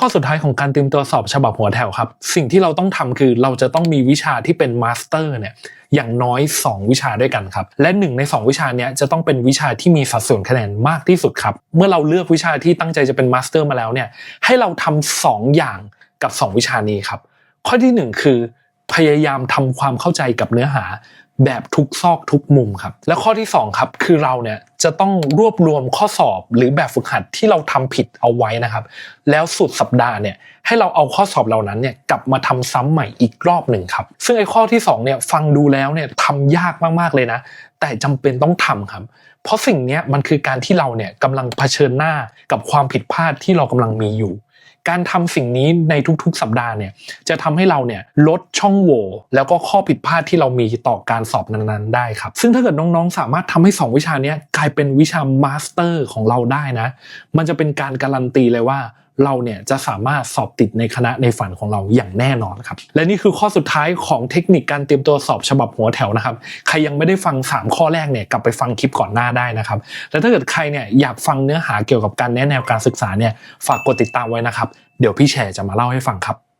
ข้อสุดท้ายของการเตรียมตัวสอบฉบับหัวแถวครับ สิ่งที่เราต้องทำคือเราจะต้องมีวิชาที่เป็นมาสเตอร์เนี่ยอย่างน้อย 2 วิชาด้วยกันครับ และหนึ่งใน 2 วิชาเนี้ยจะต้องเป็นวิชาที่มีสัดส่วนคะแนนมากที่สุดครับ เมื่อเราเลือกวิชาที่ตั้งใจจะเป็นมาสเตอร์มาแล้วเนี่ยให้เราทำสองอย่างกับ 2 วิชานี้ครับ ข้อที่หนึ่งคือพยายามทำความเข้าใจกับเนื้อหาแบบทุกซอกทุกมุมครับ และข้อที่สองครับ คือเราเนี่ย จะต้องรวบรวมข้อสอบหรือแบบฝึกหัดที่เราทำผิดเอาไว้นะครับ แล้วสุดสัปดาห์เนี่ยให้เราเอาข้อสอบเหล่านั้นเนี่ยกลับมาทำซ้ำใหม่อีกรอบหนึ่งครับ ซึ่งไอ้ข้อที่สองเนี่ยฟังดูแล้วเนี่ยทำยากมากๆเลยนะ แต่จำเป็นต้องทำครับ เพราะสิ่งนี้มันคือการที่เราเนี่ยกำลังเผชิญหน้ากับความผิดพลาดที่เรากำลังมีอยู่ การทำสิ่งนี้ในทุกๆ สัปดาห์เนี่ยจะทำให้เราเนี่ยลดช่องโหว่แล้วก็ข้อผิดพลาดที่เรามีต่อการสอบนั้นๆ ได้ครับ ซึ่งถ้าเกิดน้องๆ สามารถทำให้ 2 วิชานี้กลายเป็นวิชามาสเตอร์ของเราได้นะ มันจะเป็นการการันตีเลยว่า เราเนี่ยจะสามารถสอบติดในคณะในฝันของเราอย่างแน่นอนครับและนี่คือข้อสุดท้ายของเทคนิคการเตรียมตัวสอบฉบับหัวแถวนะครับใครยังไม่ได้ฟัง 3 ข้อแรกเนี่ยกลับไปฟังคลิปก่อนหน้าได้นะครับและถ้าเกิดใครเนี่ยอยากฟังเนื้อหาเกี่ยวกับการแนะแนวการศึกษาเนี่ยฝากกดติดตามไว้นะครับ เดี๋ยวพี่แชร์จะมาเล่าให้ฟังครับ